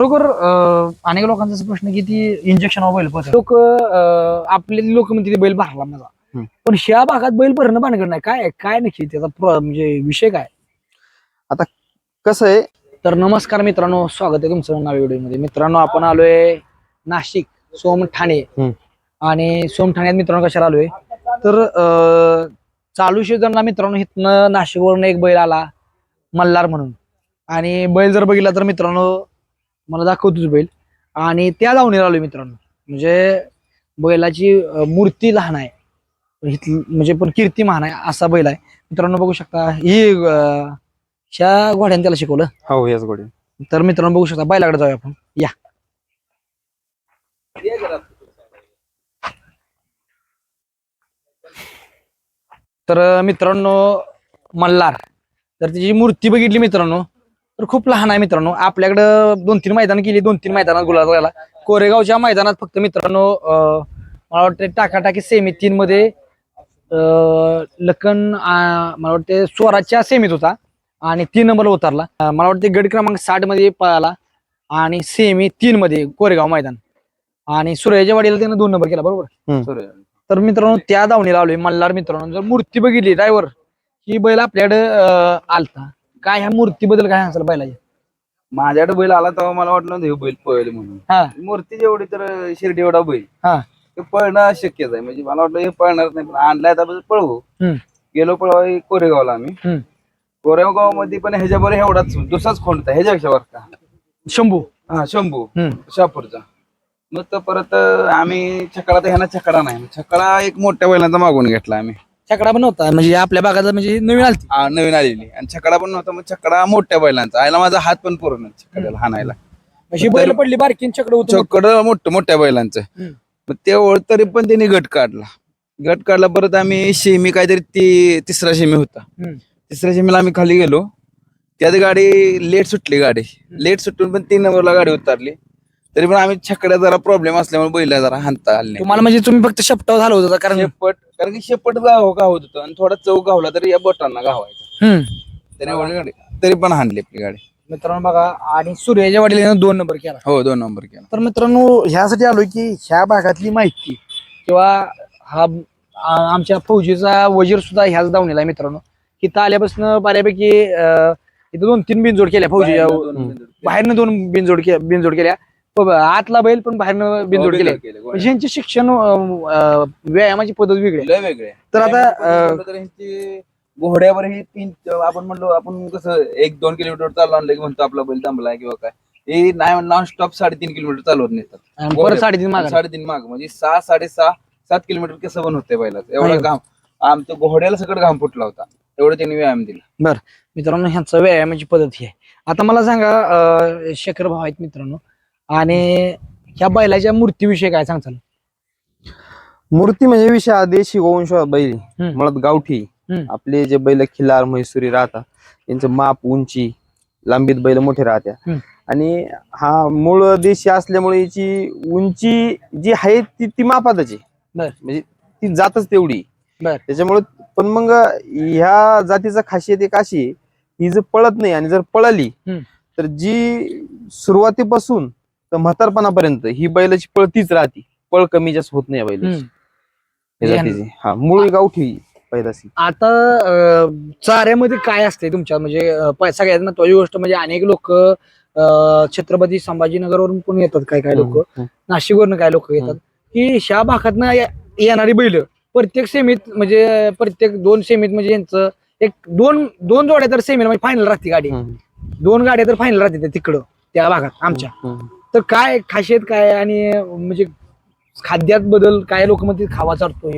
बरोबर अनेक लोकांचा असा प्रश्न की ती इंजेक्शन बैल पळतात. लोक आपले लोक म्हणते ते बैल भरला माझा. पण ह्या भागात बैल भरणं भानगड नाही. काय काय नक्की त्याचा प्र- म्हणजे विषय काय? कसं आहे? तर नमस्कार मित्रांनो स्वागत आहे तुमचं नव्या व्हिडिओमध्ये. मित्रांनो आपण आलोय नाशिक सोमठाणे हम्म. आणि सोमठाण्यात मित्रांनो कशाला आलोय? तर अं, चालू सीझनला मित्रांनो इथनं नाशिकवरून एक बैल आला मल्हार म्हणून. आणि बैल जर बघितला तर मित्रांनो मला दाखवतोच बैल. आणि त्या लावणीला आलोय मित्रांनो. म्हणजे बैलाची मूर्ती लहान आहे. म्हणजे पण कीर्ती महान आहे असा बैल आहे. मित्रांनो बघू शकता ही ह्या घोड्याने त्याला शिकवलं. हो याच गोडी तर मित्रांनो बघू शकता बैलाकडे जाऊया आपण. या. तर मित्रांनो मल्हार. तर त्याची मूर्ती बघितली मित्रांनो तर खूप लहान आहे मित्रांनो. आपल्याकडं दोन तीन मैदान केली दोन तीन मैदानात गुलाब झाला कोरेगावच्या मैदानात फक्त मित्रांनो अं, मला वाटतं टाकाटाकी सेमी तीन मध्ये अं, लखन मला वाटते स्वराच्या सेमीत होता आणि तीन नंबर उतरला. मला वाटते गड क्रमांक साठमध्ये पळाला आणि सेमी तीन मध्ये कोरेगाव मैदान. आणि सूर्याच्या वाडीला त्यानं दोन नंबर केला बरोबर? तर मित्रांनो त्या दावणीला आलोय. मल्हार मित्रांनो जर मूर्ती बघितली ड्रायव्हर ही बैल आपल्याकडे आलता. काय ह्या मूर्तीबद्दल काय सांगाल बैलाची? माझ्याकडे बैल आला तेव्हा मला वाटलं नव्हतं हे बैल पळेल म्हणून. हा. मूर्ती जेवढी तर शिर्डी एवढा बैल. हा. ते पळणं अशक्यच आहे. म्हणजे मला वाटलं हे पळणार नाही पण आणलाय आता बैल पळवू. हम्म, गेलो पळवा कोरेगावला आम्ही. हम्म. कोरेगावमध्ये पण ह्याच्याबरोबर एवढाच दुसराच खोंड होता ह्याच्यापेक्षा का? शंभू. हा शंभू. हम्म, शापूरचा मग तर परत अं, आम्ही छकडा तर ह्याना छकडा नाही. छकडा एक मोठ्या बैलांचा मागून घेतला आम्ही. छकडा पण नव्हता. म्हणजे आपल्या भागात म्हणजे नवीन आलती. हा, नवीन आलेली. आणि छकडा पण नव्हता मग छकडा मोठ्या बैलांचा. आयला माझा हात पण पूर्ण छकड्याला हाणायला. अशी बैल पडली बारकीन छकडं होतं छकड मोठं मोठ्या बैलांचं. मग तेवढ तरी पण त्यांनी गट काढला. गट काढला परत आम्ही शेमी काहीतरी ती तिसरा शेमी होता. तिसऱ्या शेमीला आम्ही खाली गेलो. त्यात गाडी लेट सुटली गाडी. लेट सुटून पण तीन नंबरला गाडी उतरली. तरी पण आम्ही छकड्या जरा प्रॉब्लेम असल्यामुळे बैला जरा हाणता आले नाही. तुम्हाला म्हणजे तुम्ही फक्त शपटाव झालं होतं कारण शेपट कारण की शेपट गाव गावत होतं आणि थोडा चौक गावला तरी या बोटांना गावायचा. हम्म. तरी एवढी गाडी तरी पण हाणली आपली गाडी. मित्रांनो बघा आणि सूर्याच्या वाडीला यानं दोन नंबर केला. हो दोन नंबर केला. तर मित्रांनो ह्यासाठी आलोय की ह्या भागातली माहिती किंवा हा आ- आमच्या फौजीचा वजीर सुद्धा ह्याच दावणीला आहे मित्रांनो. इथं आल्यापासून बऱ्यापैकी अं, इथं दोन तीन बिनजोड केल्या फौजीच्या बाहेरनं दोन बिनजोड के- बिनजोड केल्या. आतला बैल पण बाहेरनं बिनजोड केल्या म्हणजे ह्यांचे शिक्षण व्यायामाची पद्धत वेगळी आहे. लय वेगळे तर आता, अं, घोड्यावर ही तीन आपण म्हणलो आपण कसं एक दोन किलोमीटर चालू आणलं की म्हणतो आपला बैल थांबलाय किंवा काय. हे नाही नॉन स्टॉप साडेतीन किलोमीटर चालवत नेतात. आणि परत साडेतीन मागा. साडेतीन माग. म्हणजे सहा साडेसहा सात किलोमीटर कसं पण होते बैलाचं. एवढा अरे. घाम. आमच्या घोड्याला सगळं घाम फुटला होता. एवढं त्यांनी व्यायाम दिला. बर. मित्रांनो ह्यांचा व्यायामाची पद्धत ही आहे. आता मला सांगा अं, शेखर भाऊ आहेत मित्रांनो. आणि ह्या बैलाच्या मूर्तीविषयी काय सांगताल मूर्ती म्हणजे विषय हा देशी गोवंश बैल हम्म. मुळात गावठी हम्म. आपले जे बैल खिलार म्हैसुरी राहतात त्यांचं माप उंची लांबीत बैल मोठे राहत्या हम्म. आणि हा मूळ देशी असल्यामुळे याची उंची जी आहे ती ती मापातच आहे बर. म्हणजे ती जातच तेवढी बर. त्याच्यामुळे पण मग ह्या जातीचा खासियत एक अशी आहे, ही जर पळत नाही आणि जर पळाली हम्म. तर जी सुरुवातीपासून तर म्हातारपणापर्यंत ही बैलाची पळ तीच राहते. पळ कमी जास्त होत नाही बैलाची. जातीची. हा मूळ गावठी पैदाशी आता अं, चाऱ्यामध्ये काय असते तुमच्या? म्हणजे अं, प- सगळ्यात महत्वाची गोष्ट म्हणजे अनेक लोक छत्रपती संभाजीनगरवरून पण येतात? काय काय लोक? हम्म, नाशिकवरून काय लोक येतात? की ह्या भागातनं ये- येणारी बैल प्रत्येक सेमीत म्हणजे प्रत्येक दोन सेमीत म्हणजे यांचं एक दोन दोन जोड्या तर सेमीला म्हणजे फायनल राहते गाडी. हम्म, दोन गाड्या तर फायनल राहते त्या तिकडं त्या भागात आमच्या. हम्म. तर काय खासियत काय आणि म्हणजे खाद्यात बदल काय लोक म्हणते खावा चालतो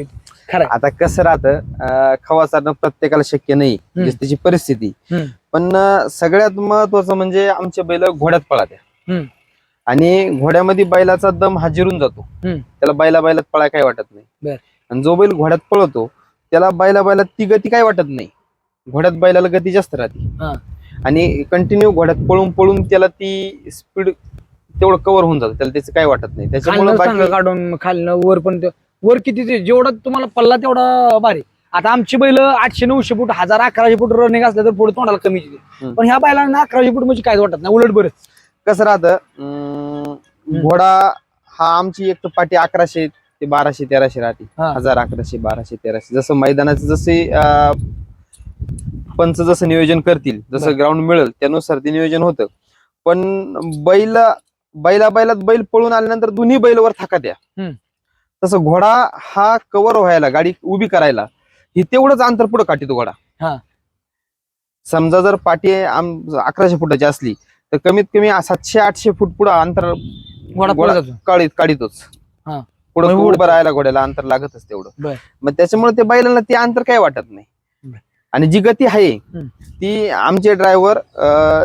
खरं. आता कसं राहतं खवा चारणं प्रत्येकाला शक्य नाही त्याची परिस्थिती. पण सगळ्यात महत्वाचं म्हणजे आमचे बैल घोड्यात पळात्या. आणि घोड्यामध्ये बैलाचा दम हा जिरून जातो. त्याला बैला बैलात पळाय काय वाटत नाही. आणि जो बैल घोड्यात पळतो त्याला बैला बैलात ती गती काय वाटत नाही घोड्यात बैलाला गती जास्त राहते. आणि कंटिन्यू घोड्यात पळून पळून त्याला ती स्पीड तेवढं कव्हर होऊन जातं. त्याला त्याचं काय वाटत नाही. त्याच्यामुळे खालनं चांगलं बाकी काढून खालनं वर पण ते- वर किती ते- जेवढा तुम्हाला पल्ला तेवढा भारी. आता आमची बैल आठशे नऊशे फूट हजार अकराशे फूट रनिंग असलं तर पुढे तोंडाला कमी येते. हम्म. पण ह्या बैलांना अकराशे फूट म्हणजे काय वाटत नाही. उलट बरंच. कसं राहतं अं, घोडा हा आमची एक तर पाटी अकराशे ते बाराशे तेराशे राहते. हा. हजार अकराशे बाराशे तेराशे. जसं मैदानाचं जसे अं, पंच जसं नियोजन करतील बरं. जसं ग्राउंड मिळेल त्यानुसार ते नियोजन होतं. पण बैल बैला बैलात बैल पळून आल्यानंतर दोन्ही बैलवर थाका द्या. तसं घोडा हा कव्हर व्हायला गाडी उभी करायला ही तेवढंच अंतर पुढे काढतो घोडा हा. समजा जर पाठी आम अकराशे फुटाची असली तर कमीत कमी सातशे आठशे फूट पुढे अंतर. काढीत काढितोच हा. पुढे उभं. राहायला घोड्याला अंतर लागतच तेवढं. मग त्याच्यामुळे ते बैलांना ते अंतर काही वाटत नाही. आणि जी गती आहे. ती आमचे ड्रायव्हर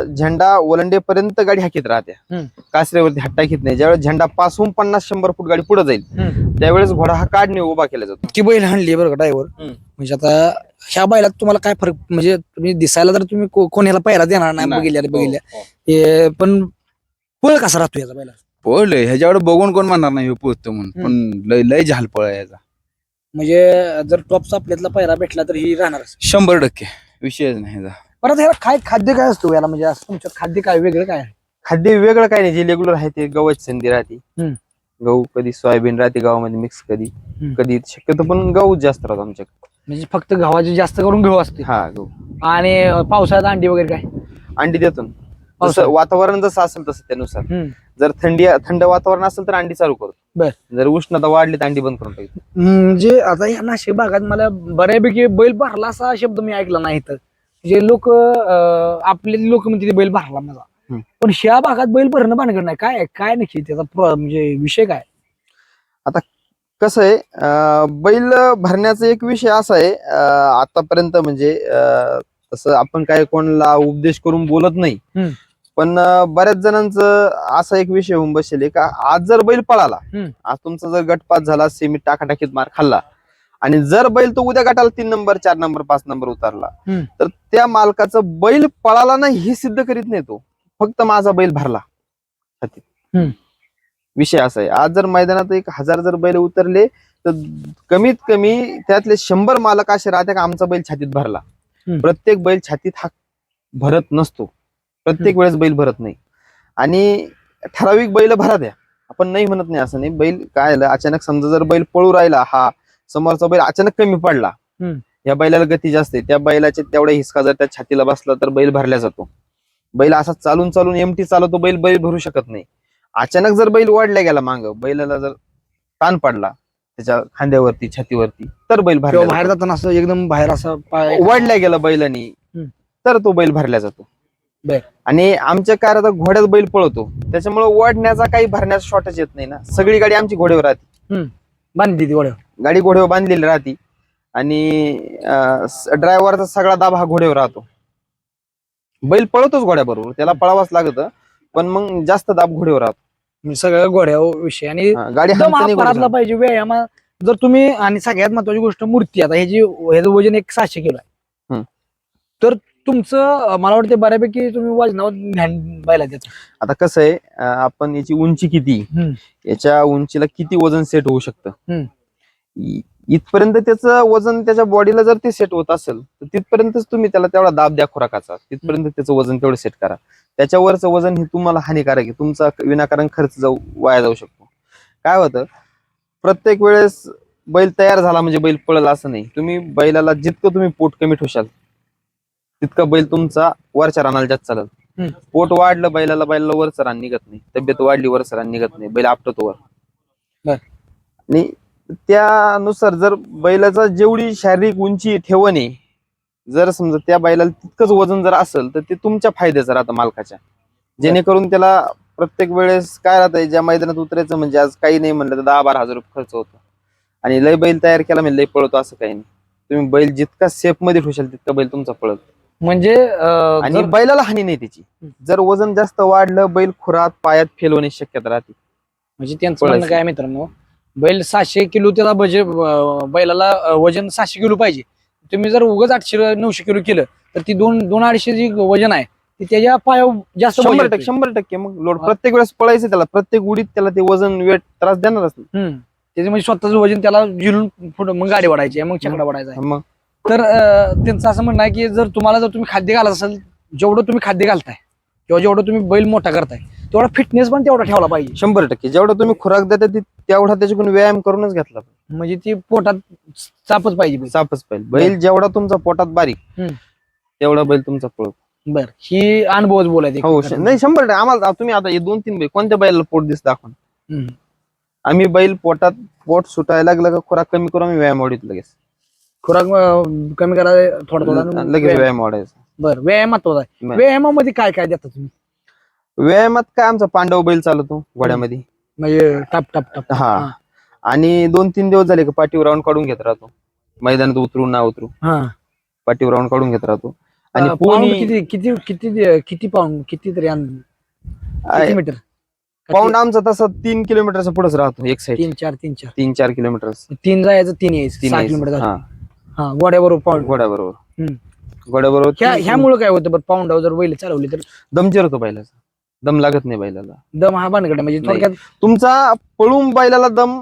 झेंडा ओलंडेपर्यंत गाडी हाकीत हम्म. कासऱ्यावरती हात टाकीत नाही ज्यावेळेस झेंडा पासून पन्नास शंभर फूट गाडी पुढे जाईल. त्यावेळेस घोडा हा काढणे उभा केला जातो ती बैल हाणली बरं का ड्रायव्हर. म्हणजे आता ह्या बैलात तुम्हाला काय फरक म्हणजे तुम्ही दिसायला तर तुम्ही को- कोणाला पहिला देणार नाही नाही. बघितल्या बघितल्या हो, हो. हे पण पळ कसा राहतो याचा बैला पोहलंय ह्याच्यावर बघून कोण म्हणणार नाही हे पोहतो म्हणून पण लय लय झालपळ आहे याचा म्हणजे जर टॉपचा आपल्यातला पहिला भेटला तर ही राहणारच. शंभर टक्के. विषयच नाही परत ह्याला काय खाद्य काय असतो याला? म्हणजे असं तुमचं खाद्य काय वेगळं काय आहे? खाद्य वेगळं काही नाही. जे रेग्युलर आहे ते गव्हाची संधी राहते. हम्म. गहू कधी सोयाबीन राहते गावामध्ये मिक्स कधी. हम्म. कधी शक्यतो पण गहू जास्त राहतो आमच्याकडे. म्हणजे फक्त गव्हाचे जास्त करून गहू असते. हा गहू. आणि पावसाळ्यात अंडी वगैरे काय? अंडी देतो ना. जसं पावसाळ्यात? वातावरण जसं असेल तसं त्यानुसार. हम्म. जर थंडी थंड वातावरण असेल तर अंडी चालू करतो. बर. जर उष्णता वाढली तर अंडी बंद करून टाकतो म्हणजे आता या नाशिक भागात मला बऱ्यापैकी बैल भरला असा शब्द मी ऐकला नाही तर म्हणजे लोक आपले लोक म्हणते बैल भरला माझा. पण ह्या भागात बैल भरणं भानगड नाही काय काय नक्की त्याचा म्हणजे विषय काय कसं आहे बैल भरण्याचा एक विषय असा आहे आतापर्यंत म्हणजे तसं आपण काय कोणाला उपदेश करून बोलत नाही. पण बऱ्याच जणांचं असा एक विषय होऊन बसेल का आज जर बैल पळाला. आज तुमचा जर गटपात झाला सेमी टाकाटाकीत मार खाल्ला आणि जर बैल तो उद्या गटाला तीन नंबर चार नंबर पाच नंबर उतरला. तर त्या मालकाचं बैल पळाला नाही हे सिद्ध करीत नाही तो फक्त माझा बैल भरला. विषय असा आहे आज जर मैदानात एक हजार जर बैल उतरले तर कमीत कमी त्यातले शंभर मालक असे राहते का आमचा बैल छातीत भरला. प्रत्येक बैल छातीत हा भरत नसतो प्रत्येक वेळेस बैल भरत नाही. आणि ठराविक बैल भरा द्या. आपण नाही म्हणत नाही असं नाही. बैल काय झालं? अचानक समजा जर बैल पळू राहिला हा समोरचा बैल अचानक कमी पडला. या बैलाला गती जास्त आहे. त्या बैलाच्या तेवढा हिसका जर त्या छातीला बसला तर बैल भरला जातो. बैल असा चालून चालून एमटी चालवतो बैल बैल भरू शकत नाही. अचानक जर बैल वाढल्या गेला मांग बैलाला जर ताण पडला त्याच्या खांद्यावरती छातीवरती तर बैल भरला बाहेर जाताना असं एकदम बाहेर असं वाढल्या गेला बैलानी. तर तो बैल भरला जातो. बर. आणि आमच्या कार आता घोड्यात बैल पळवतो त्याच्यामुळे वाढण्याचा काही भरण्याचा शॉर्टेज येत नाही ना. सगळी गाडी आमची घोड्यावर राहते. बांधली ती वळ गाडी घोड्यावर बांधलेली राहते. आणि ड्रायव्हरचा सगळा दाब हा घोड्यावर राहतो. बैल पळवतोच घोड्याबरोबर. त्याला पळावाच लागत. पण मग जास्त दाब घोड्यावर राहतो. म्हणजे सगळं गोड्या विषय. आणि हा, गाडी एकदम हा. पाहिजे व्यायाम जर तुम्ही आणि सगळ्यात महत्वाची गोष्ट मूर्ती. आता ह्याची ह्याचं वजन एक सहाशे किलो आहे. तर तुमचं मला वाटतं बऱ्यापैकी तुम्ही वजनावर ध्यान पाहिला त्याचं आता कसं आहे आपण याची उंची किती. याच्या उंचीला किती वजन सेट होऊ शकतं? इथपर्यंत त्याचं वजन त्याच्या बॉडीला जर ते सेट होत असेल तर तिथपर्यंतच तुम्ही त्याला तेवढा दाब द्या खुराकाचा. तिथपर्यंत त्याचं वजन तेवढं सेट करा. त्याच्यावरचं वजन हे तुम्हाला हानिकारक आहे. तुमचा विनाकारण खर्च जाऊ वाया जाऊ शकतो. काय होतं प्रत्येक वेळेस बैल तयार झाला म्हणजे बैल पळला असं नाही. तुम्ही बैलाला जितकं तुम्ही पोट कमी ठेवशाल तितका बैल तुमचा वरच्या रानाला जास्त चालेल. हम्म. पोट वाढलं बैलाला बैलाला वरचं रान निघत नाही. तब्येत वाढली वरचं रान निघत नाही. बैल आपटतो वर. आणि त्यानुसार जर बैलाचा जेवढी शारीरिक उंची ठेवणे जर समजा त्या बैलाला तितकंच वजन जर असेल तर ते तुमच्या फायद्याचं राहतं मालकाच्या. जेणेकरून त्याला प्रत्येक वेळेस काय राहतंय ज्या मैदानात उतरायचं म्हणजे आज काही नाही म्हणलं तर दहा बारा हजार रुपये खर्च होतो. आणि लय बैल तयार केला म्हणजे लय पळतो असं काही नाही. तुम्ही बैल जितका सेफमध्ये ठेवशाल तितका बैल तुमचा पळत. म्हणजे आणि बैलाला हानी नाही त्याची जर वजन जास्त वाढलं बैल खुरात पायात फेल होण्याची शक्यता राहते म्हणजे त्यांचं म्हणणं. काय मित्रांनो बैल सहाशे किलो त्याला बजे बैलाला वजन सहाशे किलो पाहिजे तुम्ही जर उगाच आठशे नऊशे किलो केलं तर ती दोन दोन अडीचशे जी वजन आहे ती त्याच्या पायावर जास्त शंभर टक्के शंभर टक्के मग लोड. प्रत्येक वेळेस पळायचं त्याला प्रत्येक उडीत त्याला ते वजन वेट त्रास देणारच. त्याचे म्हणजे स्वतःच वजन त्याला झिलून पुढं मग गाडी वाढायची मग चकडा वाढायचा आहे. मग तर त्यांचं असं म्हणणं आहे की जर तुम्हाला जर तुम्ही खाद्य घालत असाल जेवढं तुम्ही खाद्य घालताय किंवा जेवढा तुम्ही बैल मोठा करताय तेवढा फिटनेस पण तेवढा ठेवला पाहिजे. शंभर टक्के. जेवढा तुम्ही खुराक देता ती- तेवढा त्याच्याकडून व्यायाम करूनच घेतला पाहिजे. म्हणजे ती पोटात चापच पाहिजे. सापच पाहिजे. बैल जेवढा तुमचा पोटात बारीक. तेवढा बैल तुमचा पळतो. बर. ही अनुभवच बोलायचे हो नाही शंभर टक्के. आम्हाला तुम्ही आता हे दोन तीन बैल कोणत्या बैलाला पोट दिस दाखवा हम्म. आम्ही बैल पोटात पोट सुटायला लागलं का खुराक कमी करून आम्ही व्यायाम वाढीत लगेच. खुराक अं, कमी करायला थोडा थोडा लगेच व्यायाम. वाढायचा. बर व्यायाम महत्त्वाचा आहे. व्यायाम. व्यायामामध्ये काय काय देता तुम्ही? व्यायामात काय आमचा पांडव बैल चालवतो घोड्यामध्ये. म्हणजे टप टप टप हा. आणि दोन तीन दिवस झाले का पाठीवर राऊंड काढून घेत राहतो. मैदानात उतरू ना उतरू हा. पाठीवर राऊंड काढून घेत राहतो. आणि पाऊंड पोहणी किती किती किती किती पाऊंड किती तरी अंद- किती. मीटर? पाऊंड आमचा तसा तीन किलोमीटरचा पुढेच राहतो एक साईड तीन चार तीन चार. तीन चार किलोमीटर तीन जायचं तीन यायचं तीन सहा. किलोमीटर हा. हा गोड्याबरोबर पाऊंड हम्म. ह्यामुळे काय होतं बरं पाऊंडावर जर बैल चालवली तर दम जिरतो बैलाचा दम लागत नाही बैलाला दम हा बांधकडे म्हणजे नाही. थोडक्यात तुमचा पळून बैलाला दम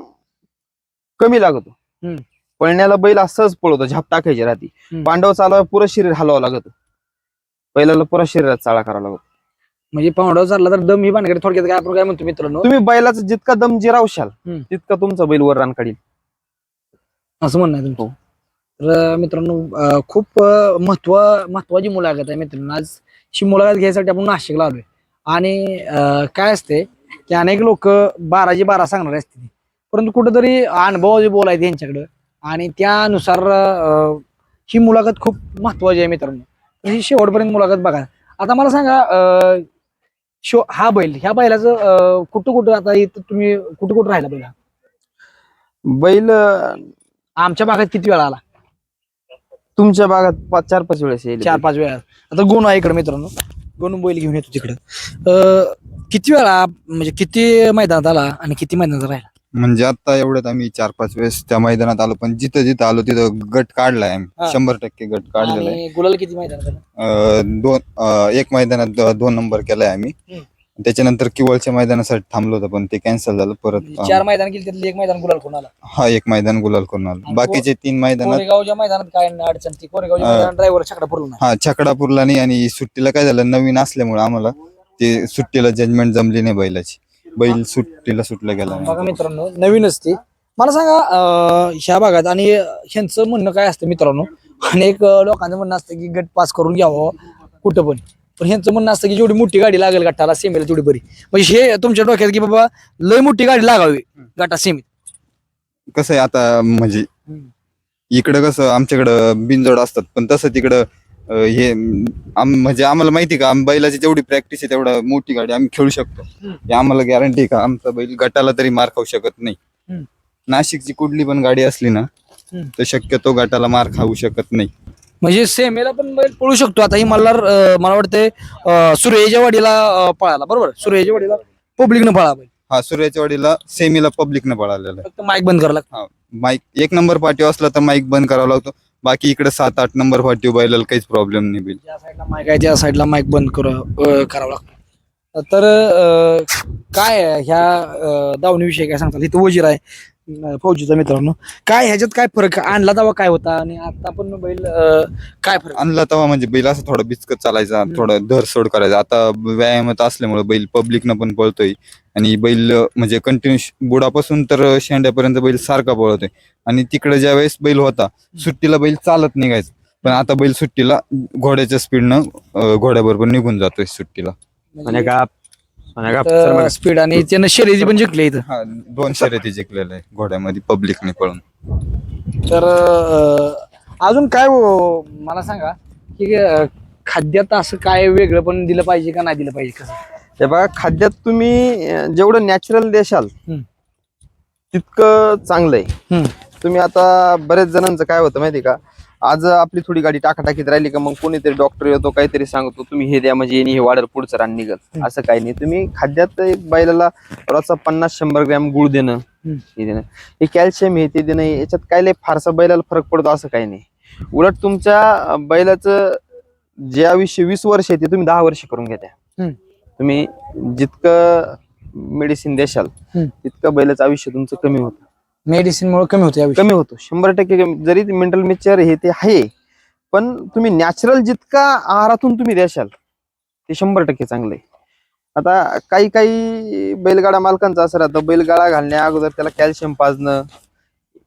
कमी लागतो हम्म. पळण्याला बैल असंच पळवतो झाप टाकायची राहती हम्म. पांडव चालवा पुरं शरीर हलवावं लागत बैलाला पुरा शरीरात चाळा करावा लागतो म्हणजे पाऊंडावर चालला तर दम ही बांधकडे थोडक्यात काय आपण काय म्हणतो मित्रांनो तुम्ही बैलाचा जितका दम जिरावशाल हम्म. तितका तुमचा बैल वर रान काढील असं म्हणणं आहे तुमचं हो. तर मित्रांनो खूप महत्त्व महत्वाची मुलाखत आहे मित्रांनो. आज ही मुलाखत घ्यायसाठी आपण नाशिकला आलोय. आणि अं, काय असते की अनेक लोक बाराचे बारा सांगणारे असते परंतु कुठेतरी अनुभव जे बोलायचे यांच्याकडं. आणि त्यानुसार ही मुलाखत खूप महत्वाची आहे मित्रांनो. तर ही शेवटपर्यंत मुलाखत बघा. आता मला सांगा शो हा बैल ह्या बैलाचं कुठं कुठं आता इथं तुम्ही कुठं कुठं राहिला बैल? बैल आमच्या भागात किती वेळा आला? तुमच्या भागात पाच चार पाच वेळेस येईल चार पाच वेळा. आता गुण आहे इकडे मित्रांनो. गुण बैल घेऊन येतो तिकडं. अं, किती वेळा म्हणजे किती मैदानात आला आणि किती मैदानात राहिला? म्हणजे आता एवढ्यात आम्ही चार पाच वेळेस त्या मैदानात आलो पण जिथं जिथं आलो तिथं गट काढलाय हा. आम्ही शंभर टक्के गट काढलेला आहे. आणि गुलाल किती मैदानात आला? अं, दोन अं, एक मैदानात द- दोन नंबर केलाय आम्ही. हम्म. त्याच्यानंतर किवळच्या मैदानासाठी थांबलो होतो पण ते कॅन्सल झालं परत म्हणजे चार मैदान केली त्यातलं एक मैदान गुलाल कोण आला हा एक मैदान गुलाल करून आलो बाकीचे तीन मैदानात कोरेगावच्या मैदानात काय अडचण ती कोरेगावच्या अं, मैदानात ड्रायव्हर छकडा पुरला नाही. हा छकडापूरला नाही आणि सुट्टीला काय झालं नवीन असल्यामुळे आम्हाला ते सुट्टीला जजमेंट जमली नाही बैलाची. बैल सुट्टीला सुटला गेला बघा नाही मित्रांनो नवीन असते मला सांगा अं, ह्या भागात आणि ह्यांचं म्हणणं काय असतं मित्रांनो? अनेक अं, लोकांचं म्हणणं असतं की गट पास करून घ्यावं कुठं पण. पण ह्यांचं म्हणणं असतं की जेवढी मोठी गाडी लागेल गटाला सेमीला तेवढी बरी. म्हणजे हे तुमच्या डोक्यात की बाबा लय मोठी गाडी लागावी गटा सेमीत. कसं आहे आता म्हणजे इकडं कसं आमच्याकडं बिनजोड असतात पण तसं तिकडं अं, हे आम- म्हणजे आम्हाला माहिती का आम- बैलाची जेवढी प्रॅक्टिस आहे तेवढा मोठी गाडी आम्ही खेळू शकतो. हे आम्हाला गॅरंटी का आमचा बैल गटाला तरी मार खाऊ शकत नाही. नाशिकची कुठली पण गाडी असली ना हम्म. तर शक्यतो गटाला मार खाऊ शकत नाही. म्हणजे सेमीला पण बैल पळू शकतो. आता ही मल्हार अं, मला वाटतंय सूर्याच्या वाडीला पळाला. बरोबर? सूर्याच्या वाडीला पब्लिकनं पळा बैल. हा वाडीला सेमीला पब्लिकनं पळालेला आहे. फक्त माईक बंद करायला लागतं. माईक एक नंबर पाठी असला तर माईक बंद करावा लागतो. बाकी इकडे सात आठ नंबर पाठी बैलाला काहीच प्रॉब्लेम नाही बैल. ज्या साईडला माईक आहे त्या साईडला माईक बंद कर अं, करावं लागतं. तर अं, काय आहे? ह्या अं, दावणीविषयी काय सांगताल? इथं वजीर आहे. फौजीचा मित्रांनो. काय ह्याच्यात काय फरक? आणला तेव्हा काय होता आणि आता पण बैल अं, काय फरक? आणला तेव्हा म्हणजे बैल असं थोडं बिचकत चालायचा थोडं धरसोड करायचा. आता व्यायामात असल्यामुळे बैल पब्लिकनं पण पळतोय. आणि बैल अं, म्हणजे कंटिन्यू बुडापासून तर शेंड्यापर्यंत बैल सारखा पळतोय. आणि तिकडे ज्या वेळेस बैल होता सुट्टीला बैल चालत निघायचं. पण आता बैल सुट्टीला घोड्याच्या स्पीडनं घोड्याबरोबर निघून जातोय सुट्टीला. आणि का आणि का सर मग- स्पीड आणि त्यानं शर्यती पण जिंकले इथं. हा दोन शर्यती जिंकलेल्या आहे घोड्यामध्ये पब्लिकने पळून. तर अं, अजून काय हो, मला सांगा की अं, खाद्यात असं काय वेगळं पण दिलं पाहिजे का नाही दिलं पाहिजे कसं? हे बघा खाद्यात तुम्ही अं, जेवढं नॅचरल देशाल हम्म. तितकं चांगलं आहे. हम्म. तुम्ही आता बरेच जणांचं काय होतं माहिती का? आज आपली थोडी गाडी टाकाटाकीत राहिली का मग कोणीतरी डॉक्टर येतो काहीतरी सांगतो तुम्ही हे द्या म्हणजे हे वाढेल पुढचं रान निघल. असं काही नाही. तुम्ही खाद्यात एक बैलाला रोजचा पन्नास शंभर ग्रॅम गुळ देणं. हे देणं. हे कॅल्शियम हे ते देणं याच्यात काय लय फारसा बैलाला फरक पडतो असं काही नाही. उलट तुमच्या बैलाचं जे आयुष्य वीस वर्ष आहे ते तुम्ही दहा वर्ष करून घेत्या. तुम्ही जितकं मेडिसिन देशाल. तितकं बैलाचं आयुष्य तुमचं कमी होतं. मेडिसिन मुळे कमी होते याविषयी कमी होतो. शंभर टक्के कमी. जरी मेंटल मिक्सचर हे ते आहे पण तुम्ही नॅचरल जितका आहारातून तुम्ही द्याशाल ते शंभर टक्के चांगलं आहे आता काही काही बैलगाडा मालकांचं असं राहतं. बैलगाडा घालण्या अगोदर त्याला कॅल्शियम पाजणं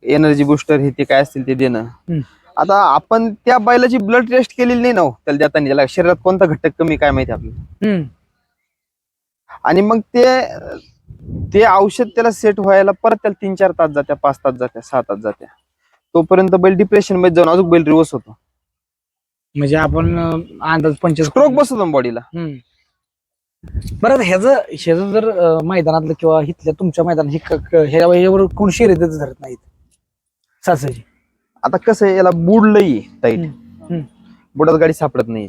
एनर्जी बुस्टर हे ते काय असतील ते देणं. हम्म. आता आपण त्या बैलाची ब्लड टेस्ट केलेली नाही ना हो, त्याला देताना. त्याला शरीरात कोणता घटक कमी काय माहिती आपल्याला? हम्म. आणि मग ते ते औषध त्याला सेट व्हायला परत त्याला तीन चार तास जात्या पाच तास जात्या सहा तास जात्या. तोपर्यंत बैल डिप्रेशनमध्ये जाऊन अजून बैल रिवर्स होतो. म्हणजे आपण अं, अंदाज पंचवीस स्ट्रोक बसतो बॉडीला हम्म. बरं ह्याच ह्याचं जर अं, मैदानातलं किंवा इथल्या तुमच्या मैदानात हे क- क- ह्या ह्याच्यावर कोण शर्यतच धरत नाहीत? सासरी आता कसं आहे याला बुड लई टाईट हम्म. बुडात गाडी सापडत नाही.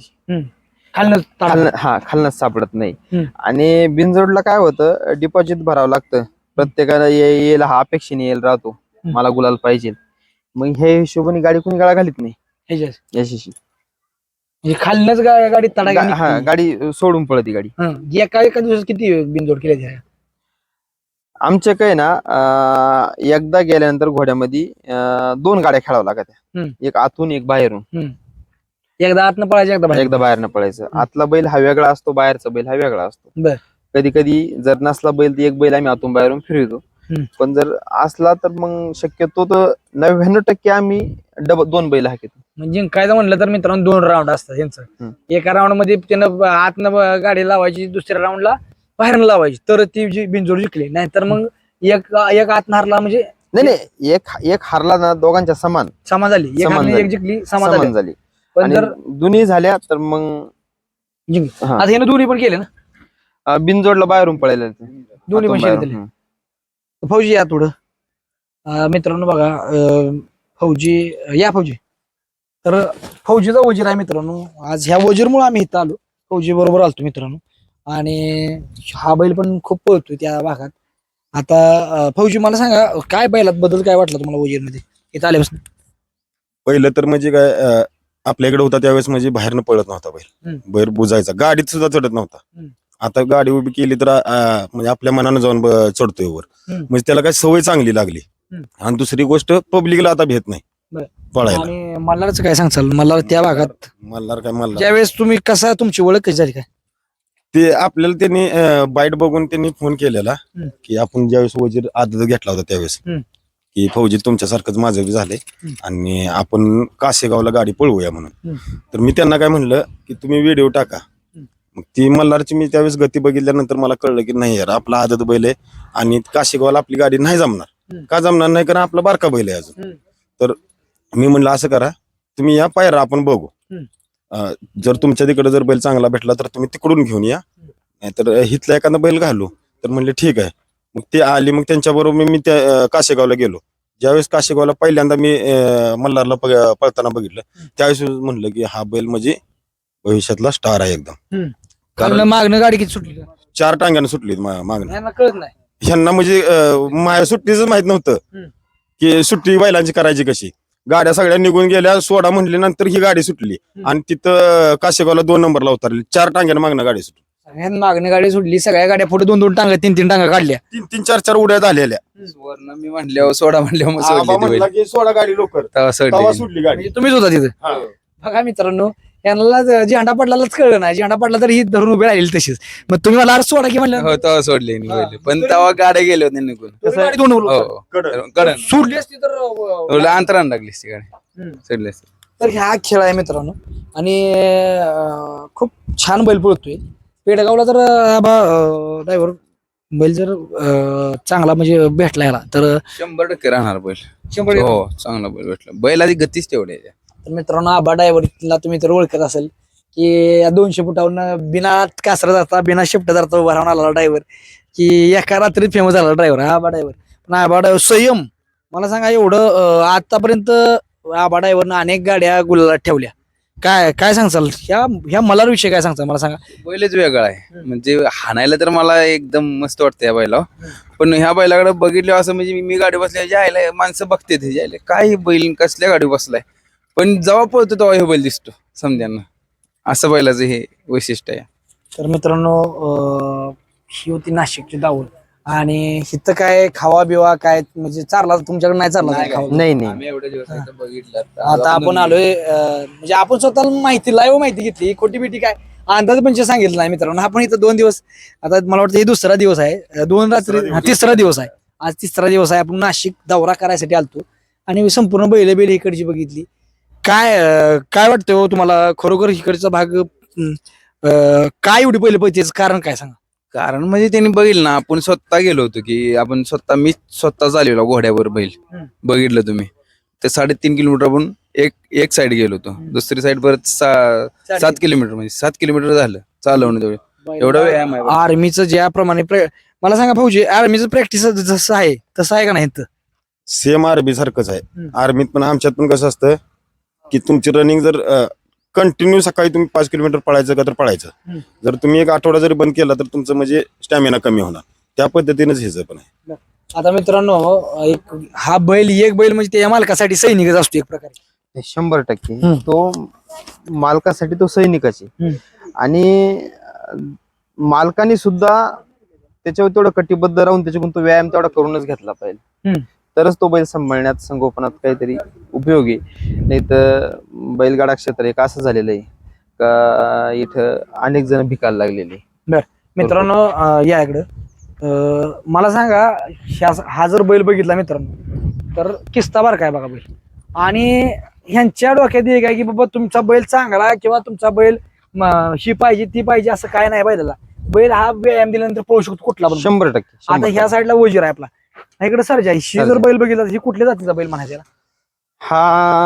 खालनं हा खालनच सापडत नाही. आणि बिनजोडला काय होतं डिपॉझिट भरावं लागतं. प्रत्येकाला येईल हा अपेक्षेने येईल राहतो. मला गुलाल पाहिजे. मग हे हिशोबाने गाडी कोणी गाळा घालीत नाही. यशस्वी म्हणजे खालनच गाडी तडा हा गाडी सोडून पळती गाडी. एका एका दिवसात किती बिनजोड त्या? आमच्या काय ना एकदा गेल्यानंतर घोड्यामध्ये दोन गाड्या खेळावं लागत. एक आतून एक बाहेरून. एकदा आतनं पळायचं एकदा बाहेर एकदा बाहेरनं पळायचं. आतला बैल हा वेगळा असतो बाहेरचा बैल हा वेगळा असतो. बर. कधी कधी जर नसला बैल तर एक बैल आम्ही आतून बाहेरून फिरवतो. हम्म. पण जर असला तर मग शक्यतो तर नव्याण्णव टक्के आम्ही डब दोन बैल हाकितो. म्हणजे जिंकायचं म्हणलं तर मित्रांनो दोन राऊंड असतात यांचं. हम्म. एका राऊंडमध्ये त्यानं आतनं ब- गाडी लावायची दुसऱ्या राऊंडला बाहेरनं लावायची. तर ती जी बिनजोड जिंकली. नाहीतर मग एक एक आत हारला म्हणजे नाही नाही. एक एक हारला ना दोघांच्या समान. समा झाली. एक समान हारली, झाली. एक जिंकली झाली समान झाली. पण आणि जर दोन्ही झाल्या तर मग जिंकली. हा. आता यानं दोन्ही पण केले ना? बिनजोडला बाहेरून पळायला दोन्ही पण आतून शेरे बाहेरून. दिले हम्म. फौजी या थोडं अं, मित्रांनो बघा अं, फौजी या फौजी. तर फौजीचा वजीर आहे मित्रांनो. आज ह्या वजीरमुळे आम्ही इथं आलो. फौजी बरोबर आलतो मित्रांनो. आणि हा बैल पण खूप पळतोय त्या भागात. आता अं, फौजी मला सांगा काय बैलात बदल काय वाटला तुम्हाला वजीरमध्ये? इथं आल्यापासून. पहिलं तर म्हणजे काय अं, आपल्याकडे होता त्यावेळेस म्हणजे बाहेरनं पळत नव्हता बैल हम्म. बैल बुजायचा गाडीत सुद्धा चढत नव्हता हम्म. आता गाडी उभी केली तर म्हणजे आपल्या मनानं जाऊन ब- चढतोय वर हम्म. म्हणजे त्याला काय सवय चांगली लागली हम्म. आणि दुसरी गोष्ट पब्लिकला आता भेट नाही बरं. पळायला आणि मल्हारचं काय सांगचाल मल्हार त्या भागात मल्हार काय मल्हार ज्यावेळेस तुम्ही कसा तुमची ओळख कशी झाली काय ते आपल्याला त्यांनी बाईट बघून त्यांनी फोन केलेला हम्म. की आपण ज्यावेळेस वजीर आदत घेतला होता त्यावेळेस हम्म. की फौजी तुमच्यासारखंच माझं बी झालंय. आणि आपण कासेगावला गाडी पळवूया म्हणून. तर मी त्यांना काय म्हणलं की तुम्ही व्हिडिओ टाका. मग ती मल्हारची मी त्यावेळेस गती बघितल्यानंतर मला कळलं की नाही यार आपला आदत बैल आहे आणि काशेगावला आपली गाडी नाही जमणार. का जमणार नाही? कारण आपला बारका बैल आहे अजून. तर मी म्हणलं असं करा तुम्ही या पायरा आपण बघू. अं, जर तुमच्या तिकडे जर बैल चांगला भेटला तर तुम्ही तिकडून घेऊन या. नाहीतर हिथला एखादा बैल घालू. तर म्हणले ठीक आहे. मग ते आली मग त्यांच्याबरोबर मी- मी त्या अं, काशेगावला गेलो. ज्यावेळेस काशेगावला पहिल्यांदा मी अं, मल्हारला प- पळताना बघितलं त्यावेळेस म्हणलं की हा बैल म्हणजे भविष्यातला स्टार आहे एकदम. कारण मागणं गाडी किती सुटली चार टांग्यानं सुटली मागणं यांना कळत नाही. ह्यांना म्हणजे अं, माझ्या सुट्टीच माहीत नव्हतं. हम्म. की सुट्टी बैलांची करायची कशी? गाड्या सगळ्या निघून गेल्या सोडा म्हणले नंतर ही गाडी सुटली. हम्म. आणि तिथं काशेगावला दोन नंबरला उतरली. चार टांग्यानं मागणं गाडी सुटली. ह्यानं मागणी गाडी सुटली सगळ्या गाड्या पुढे दोन दोन टांगा तीन तीन टांगा काढल्या. तीन तीन चार चार उड्या झालेल्या. मी म्हणल्यावर सोडा म्हणल्यावर मग आबा सोडली ती म्हणला बैल. की सोडा गाडी लवकर. तेव्हा तेव्हा सोडली सुटली गाडी. म्हणजे तुम्हीच होता तिथं? हा. बघा मित्रांनो यांना ज- झेंडा पडलाच कळलं नाही. झेंडा पडला तर ही धरून उभी राहिली तशीच. मग तुम्ही मला अरे सोडा की म्हणलं? हो तेव्हा सोडली बैल. पण तेव्हा गाड्या गेल्या होत्या निघून. तुम्ही गाडी दोन उलट- हो कडं. कडन सोडली असती तर अं, अंतरान लागली ती गाडी. हम्म. सोडली असती. तर ह्या खेळ आहे मित्रांनो. आणि अं, खूप छान बैल पळतोय. पेडगावला तर ड्रायव्हर बैल जर अं, चांगला म्हणजे भेटला याला तर शंभर टक्के राहणार बैल. शंभर टक्के. हो चांगला बैल भेटला. बैलाची गतीच तेवढी आहे. तर मित्रांनो आबा ड्रायव्हरला तुम्ही तर ओळखत असेल की या दोनशे फुटावरून बिना कासरा जाता बिना शिफ्ट जाता उभा राहून आला ड्रायव्हर की एका रात्रीत फेमस झाला ड्रायव्हर आबा ड्रायव्हर पण आबा ड्रायव्हर संयम मला सांगा एवढं अं, आतापर्यंत आबा ड्रायव्हरनं अनेक गाड्या गुलाला ठेवल्या. काय काय सांगचाल? ह्या ह्या मला विषय काय सांगता मला सांगा. बैलच वेगळा आहे. म्हणजे हाणायला तर मला एकदम मस्त वाटतं या बैला पण ह्या बैलाकडे बघितलं असं म्हणजे मी- मी गाडी बसल्या जायला माणसं बघते ते जायला काय बैल कसल्या गाडी बसलाय. पण जेव्हा पळतो तेव्हा हे बैल दिसतो समजांना असं बैलाचं हे वैशिष्ट्य आहे. तर मित्रांनो अं, ही होती नाशिकची दावल आणि इथं काय खावा बिवा काय म्हणजे चारला तुमच्याकडे नाही चालला खावा नाही नाही. आम्ही एवढ्या दिवस इथं बघितलं. आता आपण आलोय अं, म्हणजे आपण स्वतःला माहिती लाईव्ह माहिती घेतली. खोटी बिटी काय? अंदाज पण सांगितलं नाही मित्रांनो. आपण इथं दोन दिवस आता मला वाटतं हे दुसरा दिवस आहे. अं, दोन रात्री हा, तिसरा दिवस आहे. आज तिसरा दिवस आहे. आपण नाशिक दौरा करायसाठी आलतो. आणि संपूर्ण बैल बैल इकडची बघितली. काय अं, काय वाटतं हो तुम्हाला? खरोखर इकडचा भाग अं, अं, काय एवढी पहिले पैतीच कारण काय सांगा? कारण म्हणजे त्यांनी बघितलं ना आपण स्वतः गेलो होतो की आपण स्वतः मी स्वतः चालवला घोड्यावर बैल. हम्म. बघितलं तुम्ही. ते साडेतीन किलोमीटर आपण एक एक साइड गेलो होतो. दुसरी साइड परत सा- सात किलोमीटर म्हणजे सात किलोमीटर झालं. चालवणं तेवढं. एवढा व्यायाम आहे आर्मीचं ज्याप्रमाणे प्रे- मला सांगा भाऊजी आर्मीचं प्रॅक्टिस जसं आहे तसं आहे का नाही इथं? सेम आर्मी सारखंच आहे. हम्म. आर्मीत पण आमच्यात पण कसं असतं की तुमची रनिंग जर कंटिन्यू सकाळी तुम्ही पाच किलोमीटर पळायचं का तर पळायचं. जर तुम्ही एक आठवडा जरी बंद केला तर तुमचं म्हणजे स्टॅमिना कमी होणार त्या पद्धतीनेच हे पण आहे आता मित्रांनो एक हा बैल एक बैल म्हणजे त्या मालकासाठी सैनिकच असतो एक प्रकारे हे शंभर टक्के हम्म. तो मालकासाठी तो सैनिकाची. आणि अं, मालकाने सुद्धा त्याच्यावर तेवढं कटिबद्ध राहून त्याच्याकडून तो व्यायाम तेवढा करूनच घेतला पाहिजे हम्म. तरच तो बैल सांभाळण्यात संगोपनात काहीतरी उपयोगी. नाही तर बैलगाडा क्षेत्र एक असं झालेलं आहे. का इथं अनेक जण भिकायला लागलेले मित्रांनो अं, या इकडं. अं, मला सांगा ह्या- हा जर बैल बघितला मित्रांनो तर किस्ता बार काय बघा बैल? आणि ह्यांच्या डोक्यात एक आहे की बाबा तुमचा बैल चांगला किंवा तुमचा बैल म, ही पाहिजे ती पाहिजे असं काय नाही बैलाला. बैल हा व्यायाम दिल्यानंतर पळू शकतो कुठला पण शंभर टक्के आता शंभर ह्या साईडला वजीर आहे आपला. इकडे सरजा ही जर. बैल बघितला ही कुठल्या जातीचा बैल म्हणायचा? हा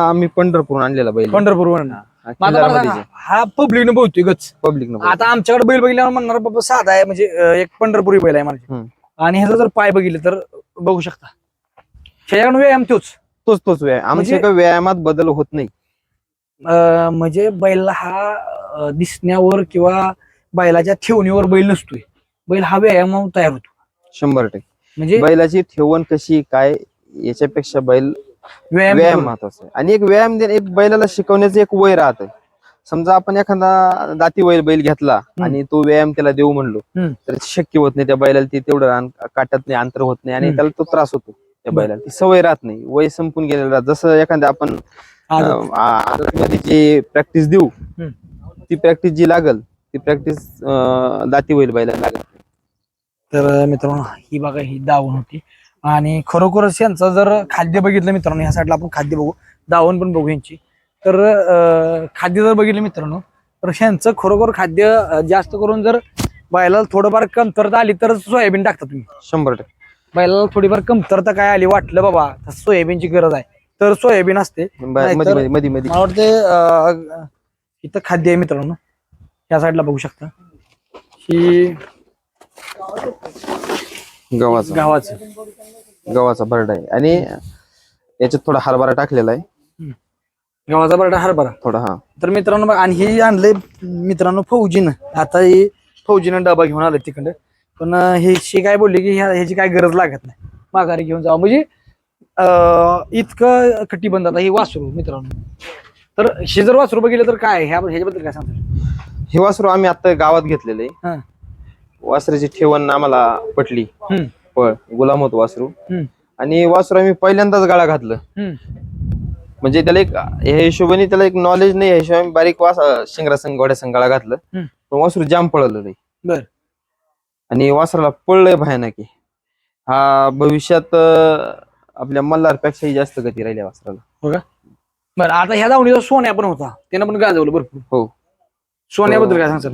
आम्ही पंढरपूर आणलेला बैल. पंढरपूर हा पब्लिक न बहुतेकच पब्लिक आता आमच्याकडे बैल बघितल्यावर म्हणणार बाबा साधा आहे म्हणजे एक पंढरपुरी बैल आहे म्हणजे. आणि ह्याचा जर पाय बघितले तर बघू शकता. ह्याच्याकडून व्यायाम तोच. तोच तोच व्यायाम. आमच्या म्हणजे- एका व्यायामात बदल होत नाही. म्हणजे बैल हा दिसण्यावर किंवा बैलाच्या ठेवणीवर बैल नसतोय. बैल हा व्यायाम तयार होतो. शंभर टक्के. म्हणजे बैलाची ठेवण कशी काय याच्यापेक्षा बैल व्यायाम व्यायाम करून- महत्त्वाचा आहे. आणि एक व्यायाम दे- एक बैलाला शिकवण्याचं एक वय राहतं समजा आपण एखादा दाती बैल बैल घेतला आणि तो व्यायाम त्याला देऊ म्हणलो हम्म. तर शक्य होत नाही त्या बैलाला ते तेवढं रान काटत नाही अंतर होत नाही आणि हम्म. त्याला तो त्रास होतो त्या बरं. बैलाला. ती सवय राहत नाही. वय संपून गेलेलं राहत. जसं एखाद्या आपण आज- अं, आ- आदतमध्ये जी प्रॅक्टिस देऊ हम्म. ती प्रॅक्टिस जी लागल ती प्रॅक्टिस दाती बैल बैलाला लागल. तर मित्रांनो ही बघा ही दावण होती. आणि खरोखरच यांचं जर खाद्य बघितलं मित्रांनो ह्या साईडला आपण खाद्य बघू. दावण पण बघू यांची. तर खाद्य जर बघितलं मित्रांनो तर ह्यांचं खरोखर खाद्य जास्त करून जर बैलाला थोडंफार कमतरता आली तर सोयाबीन टाकता तुम्ही. शंभर टक्के. बैलाला थोडीफार कमतरता काय आली वाटलं बाबा तर सोयाबीनची गरज आहे. तर सोयाबीन असते. मला वाटते इथं खाद्य आहे मित्रांनो. या साईडला बघू शकता. ही गव्हाचा. गावाचं गव्हाचा भरडा आहे. आणि याच्यात थोडा हरभरा टाकलेला आहे. गावाचा बरडा हरभरा. थोडा हा. तर मित्रांनो बघा, आणि हे आणले मित्रांनो फौजीनं. आता हे फौजीनं डबा घेऊन आलं तिकडं. पण हे शी काय बोलली की ह्या- ह्याची काय गरज लागत नाही. माघारी घेऊन जावं. म्हणजे अं, इतकं कटिबंध आता हे वासरू मित्रांनो. तर हे जर वासरू बघितलं तर काय? ह्या ह्याच्याबद्दल काय सांगतो हे वासरू आम्ही आता गावात घेतलेलं आहे. हा. वासराची ठेवण आम्हाला पटली. पळ गुलाम होतो वासरू. आणि वासरू आम्ही पहिल्यांदाच गाळा घातलं. म्हणजे त्याला एक ह्या हिशोबाने त्याला एक नॉलेज नाही या हिशोबाने बारीक वास शिंगरा संघ संघ गाळा घातलं. पण वासरू जाम पळलं नाही बर. आणि वासराला पळलंय भयानक. हा भविष्यात आपल्या मल्हारपेक्षाही जास्त गती राहिल्या वासराला. बरं आता ह्या दावणीचा सोन्या पण होता. त्यानं पण गाजवलं भरपूर. हो. सोन्याबद्दल काय सांगचाल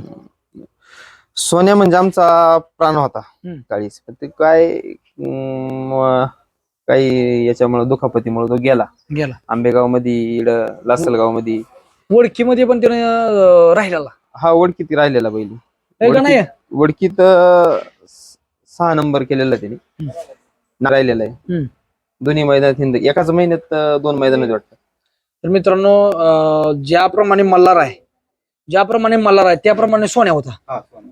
सोन्या म्हणजे आमचा प्राण होता. हम्म. काळीस. पण ते काय अं, काही याच्यामुळे दुखापतीमुळे तो गेला. गेला. आंबेगावमध्ये लासलगावमध्ये ओळखीमध्ये पण त्यानं अं, राहिलेला. हा वडकीत राहिलेला बैल. आहे का नाही? वडकीत अं, स- सहा नंबर केलेला त्याने. ना राहिलेला आहे. हम्म. दोन्ही मैदानात हिंद एकाच महिन्यात अं, दोन मैदानात वाटतं. तर मित्रांनो अं, ज्याप्रमाणे मल्हार आहे ज्याप्रमाणे मल्हार आहे त्याप्रमाणे सोन्या होता.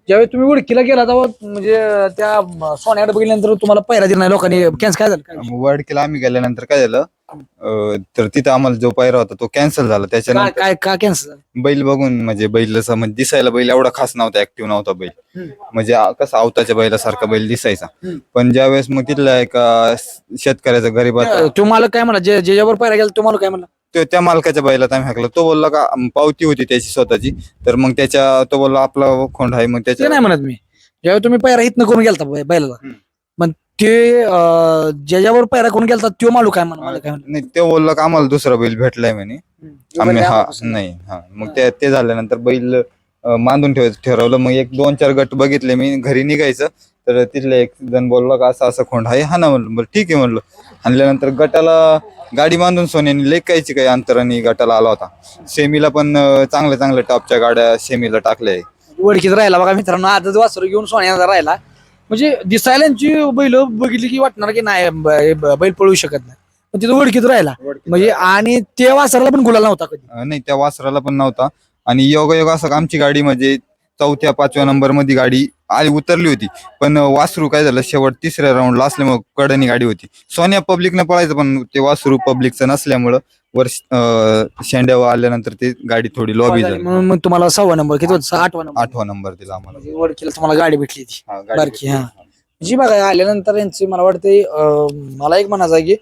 ज्यावेळी तुम्ही उडकीला गेला तेव्हा म्हणजे त्या सोन्याकडे बघितल्यानंतर तुम्हाला पहिला दिला नाही लोकांनी कॅन्स काय झालं? काय? वडकीला आम्ही गेल्यानंतर काय झालं? अं, तर तिथं आम्हाला जो पायरा होता तो कॅन्सल झाला. काय त्याच्यानंतर काय का कॅन्सल बैल बघून म्हणजे बैल असं म्हणजे दिसायला बैल एवढा खास नव्हता ऍक्टिव्ह नव्हता बैल. म्हणजे आ- कसा अवताच्या बैलासारखा बैल दिसायचा. हम्म. पण ज्यावेळेस मग तिथला एका शेतकऱ्याचा गरीबाचा तो मला काय म्हणला जे ज्याच्यावर पहिला गेला तो मला काय म्हणला तो- त्या मालकाच्या बैलात आम्ही हाकला. तो बोलला का पावती होती त्याची स्वतःची. तर मग त्याच्या तो बोलला आपला खोंड आहे. मग ते त्याच्या नाही म्हणत मी. ज्यावेळी तुम्ही पैरा हितनं करून गेलता बै- बैलाला हम्म. मग ते अं, ज्याच्यावर पैरा करून गेलता तो मालू काय म्हणा मला काय नाही ते बोलला का आम्हाला दुसरा बैल भेटलाय म्हणे. आम्ही हा नाही हा. मग ते ते झाल्यानंतर बैल अं, बांधून ठेव ठरवलं. मग एक दोन चार गट बघितले मी. घरी निघायचं. तर तिथले एक जण बोलला का असं असं खोंड आहे. हा ना म्हणलं. बरं ठीक आहे म्हणलं. आणल्यानंतर गटाला गाडी बांधून सोन्याने लेकायची काही अंतराने गटाला आला होता. सेमीला पण अं, चांगल्या चांगल्या टॉपच्या गाड्या सेमीला टाकल्या. आहे. वडकीत राहिला बघा मित्रांनो आजच वासरू घेऊन सोन्याचा राहिला. म्हणजे दिसायला यांची बैल बघितली की वाटणार की नाही ब- ब- बैल पळू शकत नाही. पण तिथं वडकीत राहिला. म्हणजे आणि त्या वासराला पण गुलाल नव्हता कधी. अं, नाही त्या वासराला पण नव्हता. आणि योगायोग असं का आमची गाडी म्हणजे चौथ्या पाचव्या नंबरमध्ये गाडी आली उतरली होती. पण वासरू काय झालं शेवट तिसऱ्या राऊंडला असल्यामुळे कडनी गाडी होती. सोन्या पब्लिकनं पळायचं पण ते वासरू पब्लिकचं नसल्यामुळं वर्ष शेंड्यावर आल्यानंतर ती गाडी थोडी लॉबी झाली. म्हणून मग तुम्हाला सहावा नंबर किती होता? आठवा नंबर आठवा नंबर दिला आम्हाला. म्हणजे तुम्हाला गाडी भेटली ती हा, गाडी बारकी. हा. जी बघा आल्यानंतर यांची मला वाटते मला एक म्हणायचं आहे की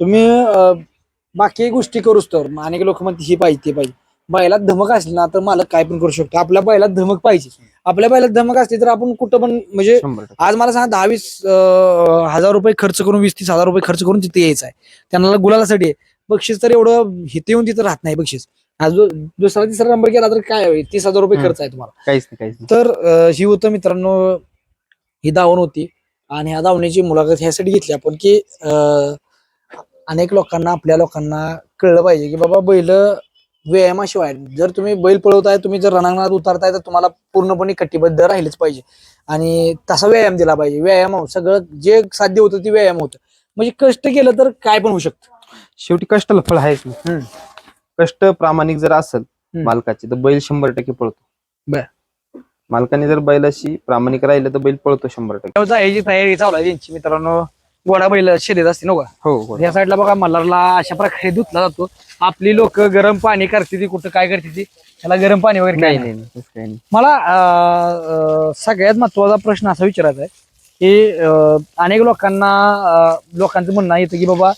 तुम्ही अं, बाकी गोष्टी करूच तर. मग अनेक लोक म्हणते ही पाहिजे ते पाहिजे. बैलात धमक असली ना तर मालक काय पण करू शकतो. आपल्या बैलात धमक पाहिजे. आपल्या बैलात धमक असली तर आपण कुठं पण म्हणजे. आज मला सांगा दहा वीस हजार रुपये खर्च करून वीस तीस हजार रुपये खर्च करून तिथे यायचं आहे. त्यांना गुलालासाठी आहे. बक्षीस तर एवढं इथे येऊन तिथं राहत नाही बक्षीस. आज दुसरा तिसरा नंबर गेला तर काय तीस हजार रुपये खर्च आहे तुम्हाला. काहीच नाही तर ही होतं मित्रांनो ही दावण होती. आणि ह्या दावणीची मुलाखत ह्यासाठी घेतली आपण की अनेक लोकांना आपल्या लोकांना कळलं पाहिजे की बाबा बैल व्यायामाशिवाय जर तुम्ही बैल पळवताय तुम्ही जर रणांगणात उतरताय तर तुम्हाला पूर्णपणे कटिबद्ध राहिलेच पाहिजे आणि तसा व्यायाम दिला पाहिजे व्यायाम हो, सगळं जे साध्य होतं ते व्यायाम होतं म्हणजे कष्ट केलं तर काय पण होऊ शकतं शेवटी कष्टाला फळ. हम्म. कष्ट प्रामाणिक जर असेल. मालकाचे तर बैल शंभर टक्के पळतो. मालकाने जर बैलाशी प्रामाणिक राहिलं तर बैल पळतो शंभर टक्के तयारी चालू आहे त्यांची मित्रांनो गोडा बैल शर्यत असते नका हो हो या साईडला बघा मल्हारला अशा प्रकारे धुतला जातो. आपली लोक गरम पाणी करते ती कुठं काय करते ती त्याला गरम पाणी वगैरे नाही काय नाही नाही, तसं काही नाही. मला अं, अं, सगळ्यात महत्त्वाचा प्रश्न असा विचारायचा आहे की अं, अनेक लोकांना अं, लोकांचं म्हणणं येतं की बाबा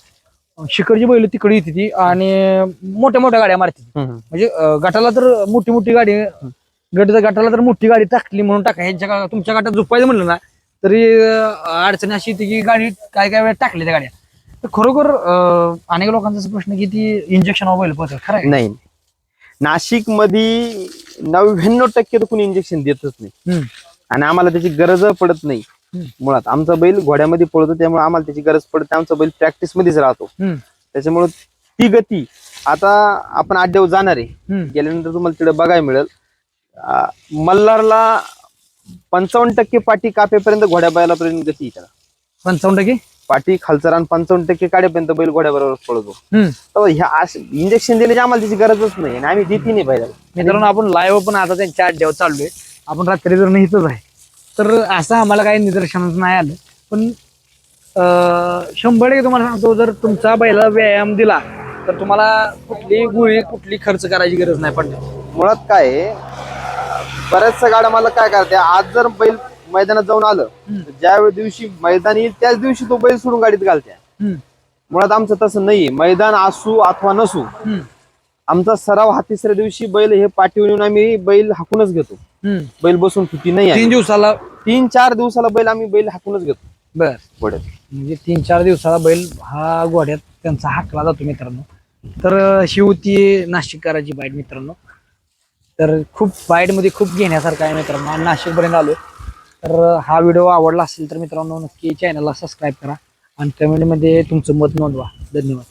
शिखरची बैल तिकडे येते ती आणि मोठ्या मोठ्या गाड्या मारते ती. हम्म, हम्म. म्हणजे अं, गटाला तर मोठी मोठी गाडी गट गटाला तर मोठी गाडी टाकली म्हणून टाका. ह्यांच्या गा- तुमच्या गटात झोपायचं म्हणलं ना तरी अडचण अशी येते की गाडी काय काय वेळा टाकली त्या गाड्या तर खरोखर अं, अनेक लोकांचा असा प्रश्न की ती इंजेक्शन बैल पळतात खरं आहे? नाही नाशिकमध्ये नव्याण्णव टक्के तर कुणी इंजेक्शन देतच नाही हम्म. आणि आम्हाला त्याची गरज पडत नाही हम्म. मुळात आमचा बैल घोड्यामध्ये पळतो त्यामुळे आम्हाला त्याची गरज पडत नाही. आमचा बैल प्रॅक्टिस मध्येच राहतो हम्म. त्याच्यामुळे ती गती आता आपण आड्यावर जाणार आहे हम्म. गेल्यानंतर तुम्हाला तिकडे बघायला मिळेल मल्हारला पंचावन्न टक्के पाठी कापेपर्यंत घोड्या बैलापर्यंत गती आहे त्याला. पंचावन्न टक्के? पाठी खालचा रान पंचावन्न टक्के काढेपर्यंत बैल घोड्याबरोबर पळतो. तर ह्या इंजेक्शन दिल्याची आम्हाला त्याची गरजच नाही आणि आम्ही देते नाही बैलाला. मित्रांनो आपण लाईव्ह पण आता त्यांच्या अड्ड्यावर चाललोय. आपण रात्री जर इथंच आहे. तर असं आम्हाला काही निदर्शनाच नाही आलं. पण अं, शंभर टक्के तुम्हाला सांगतो जर तुमचा बैला व्यायाम दिला तर तुम्हाला कुठली गोळी कुठली खर्च करायची गरज नाही पडणार. मुळात काय आहे, बऱ्याचशा गाड्या मला काय करते आज जर बैल मैदानात जाऊन आलं ज्या दिवशी मैदान येईल त्याच दिवशी तो बैल सोडून गाडीत घालते. मुळात आमचं तसं नाहीये. मैदान असू अथवा नसू. आमचा सराव हा तिसऱ्या दिवशी बैल हे पाठीवर येऊन आम्ही बैल हाकूनच घेतो. बैल बसून फुटी नाही तीन. दिवसाला? तीन चार दिवसाला बैल आम्ही बैल हाकूनच घेतो. बर. घोड्यात म्हणजे तीन चार दिवसाला बैल हा गोड्यात त्यांचा हाकला जातो मित्रांनो. तर ही होती नाशिककराची बाईट मित्रांनो. तर खूप वाईटमध्ये खूप घेण्यासारखं आहे मित्रांनो. नाशिकपर्यंत आलो तर हा व्हिडिओ आवडला असेल तर मित्रांनो नक्की चॅनलला सबस्क्राईब करा आणि कमेंटमध्ये तुमचं मत नोंदवा. धन्यवाद.